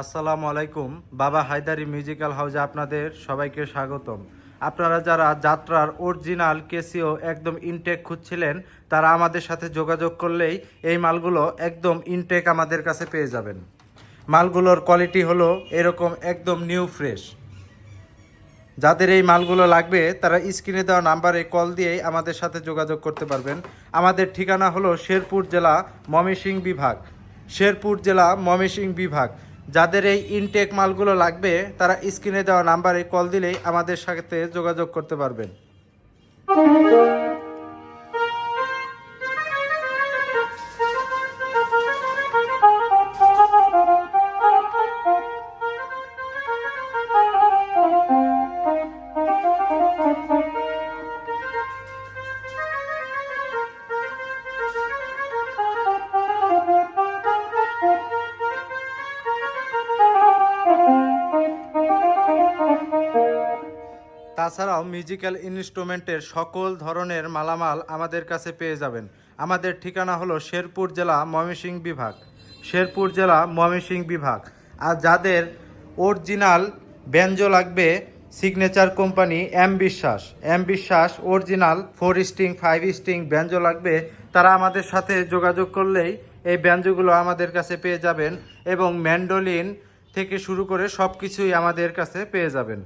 আসসালামু আলাইকুম। বাবা হায়দারি মিউজিক্যাল হাউসে আপনাদের সবাইকে স্বাগতম। আপনারা যারা যাত্রার অরিজিনাল কেসিও একদম ইনটেক খুঁজছিলেন, তারা আমাদের সাথে যোগাযোগ করলেই এই মালগুলো একদম ইনটেক আমাদের কাছে পেয়ে যাবেন। মালগুলোর কোয়ালিটি হলো এরকম একদম নিউ ফ্রেশ। যাদের এই মালগুলো লাগবে, তারা স্ক্রিনে দেওয়া নাম্বারে কল দিয়েই আমাদের সাথে যোগাযোগ করতে পারবেন। আমাদের ঠিকানা হলো শেরপুর জেলা ময়মনসিংহ বিভাগ। শেরপুর জেলা ময়মনসিংহ বিভাগ। যাদের এই ইনটেক মালগুলো লাগবে, তারা স্ক্রিনে দেওয়া নাম্বারে কল দিলেই আমাদের সাথে যোগাযোগ করতে পারবেন। তাছাড়াও মিউজিক্যাল ইনস্ট্রুমেন্টের সকল ধরনের মালামাল আমাদের কাছে পেয়ে যাবেন। আমাদের ঠিকানা হলো শেরপুর জেলা ময়মনসিংহ বিভাগ। শেরপুর জেলা ময়মনসিংহ বিভাগ। আর যাদের অরিজিনাল ব্যঞ্জো লাগবে signature company M Biswas. M Biswas original four string five string banjo লাগবে। তারা আমাদের সাথে যোগাযোগ করলেই এই ব্যঞ্জোগুলো আমাদের কাছে পেয়ে যাবেন এবং ম্যান্ডোলিন থেকে শুরু করে সব কিছুই আমাদের কাছে পেয়ে যাবেন।